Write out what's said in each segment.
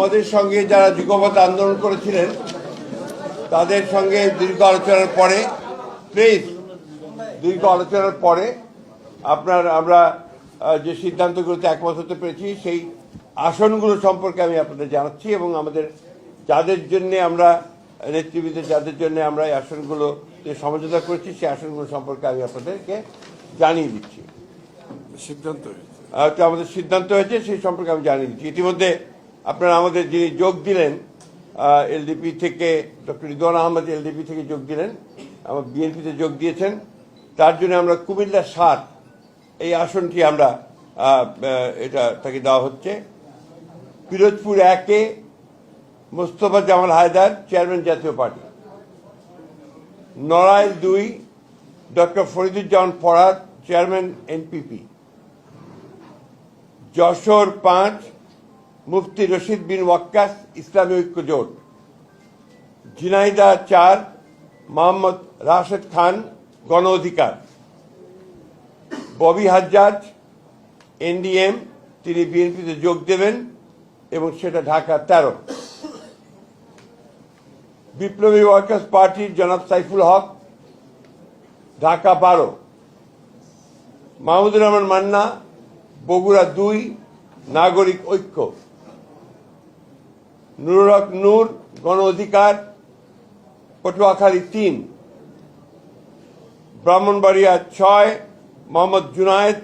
আমাদের সঙ্গে যারা যুগপথ আন্দোলন করেছিলেন তাদের সঙ্গে দীর্ঘ আলোচনার পরে প্লিজ দীর্ঘ আলোচনার পরে আপনার আমরা যে সিদ্ধান্তগুলোতে একমত হতে পেরেছি সেই আসনগুলো সম্পর্কে আমি আপনাদের জানাচ্ছি এবং আমাদের যাদের জন্য আমরা নেতৃবৃন্দ যাদের জন্য আমরা এই আসনগুলো যে সমঝোতা করেছি সেই আসনগুলো সম্পর্কে আমি আপনাদেরকে জানিয়ে দিচ্ছি। সিদ্ধান্ত হয়েছে। আমাদের সিদ্ধান্ত হয়েছে সেই সম্পর্কে আমি জানিয়ে দিচ্ছি। ইতিমধ্যে আপনারা আমাদের যিনি যোগ দিলেন এলডিপি থেকে ডক্টর রিদওয়ান আহমদ এলডিপি থেকে যোগ দিলেন, আমার বিএনপিতে যোগ দিয়েছেন। তার জন্য আমরা কুমিল্লা সাত, এই আসনটি আমরা এটা তাকে দেওয়া হচ্ছে। পিরোজপুর একে, মোস্তফা জামাল হায়দার চেয়ারম্যান জাতীয় পার্টি। নড়াইল দুই, doctor Fariduzzaman Farhad chairman NPP. Jessore পাঁচ মুফতি রশিদ বিন ওয়াক্কাস ইসলামী ঐক্য জোট। জিনাইদা চার, মোহাম্মদ রাশেদ খান গণ অধিকার। ববি হাজ্জাজ, এনডিএম, তিনি বিএনপিতে যোগ দেবেন এবং সেটা ঢাকা তেরো। বিপ্লবী ওয়ার্কার্স পার্টির জনাব সাইফুল হক, ঢাকা বারো। মাহমুদুর রহমান মান্না, বগুড়া দুই, নাগরিক ঐক্য। নুরুল নূর, গণ অধিকার, পটুয়াখালী তিন। ব্রাহ্মণবাড়িয়া ছয়, মোহাম্মদ জুনায়েদ,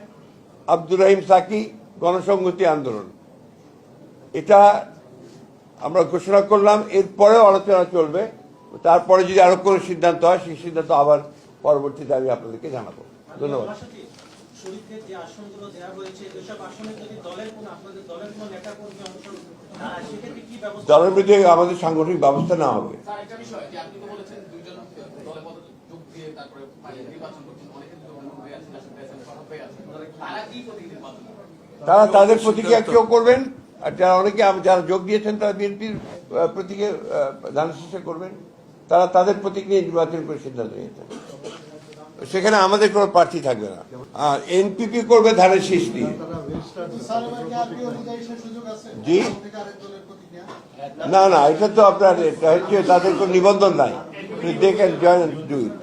আব্দুর রহিম সাকি, গণসংহতি আন্দোলন। এটা আমরা ঘোষণা করলাম, এরপরেও আলোচনা চলবে। তারপরে যদি আরও কোনো সিদ্ধান্ত হয়, সেই সিদ্ধান্ত আবার পরবর্তীতে আমি আপনাদেরকে জানাব। ধন্যবাদ। অংশ সেক্ষেত্রে দলের বিরুদ্ধে আমাদের সাংগঠনিক ব্যবস্থা নেওয়া হবে। আছেন তারা তাদের প্রতিক্রিয়া কেউ করবেন? আর যারা অনেকে যারা যোগ দিয়েছেন তারা বিএনপির প্রতীকে ধান করবেন? তারা তাদের প্রতিক্রিয়া নির্বাচন করে সিদ্ধান্ত নিয়েছেন। সেখানে আমাদের কোনো প্রার্থী থাকবে না। আর এনপিপি করবে ধানের শীষ জি। না না, এটা তো আপনার, এটা হচ্ছে তাদের কোনো নিবন্ধন নাই। দেখেন, জয়েন ডু ইট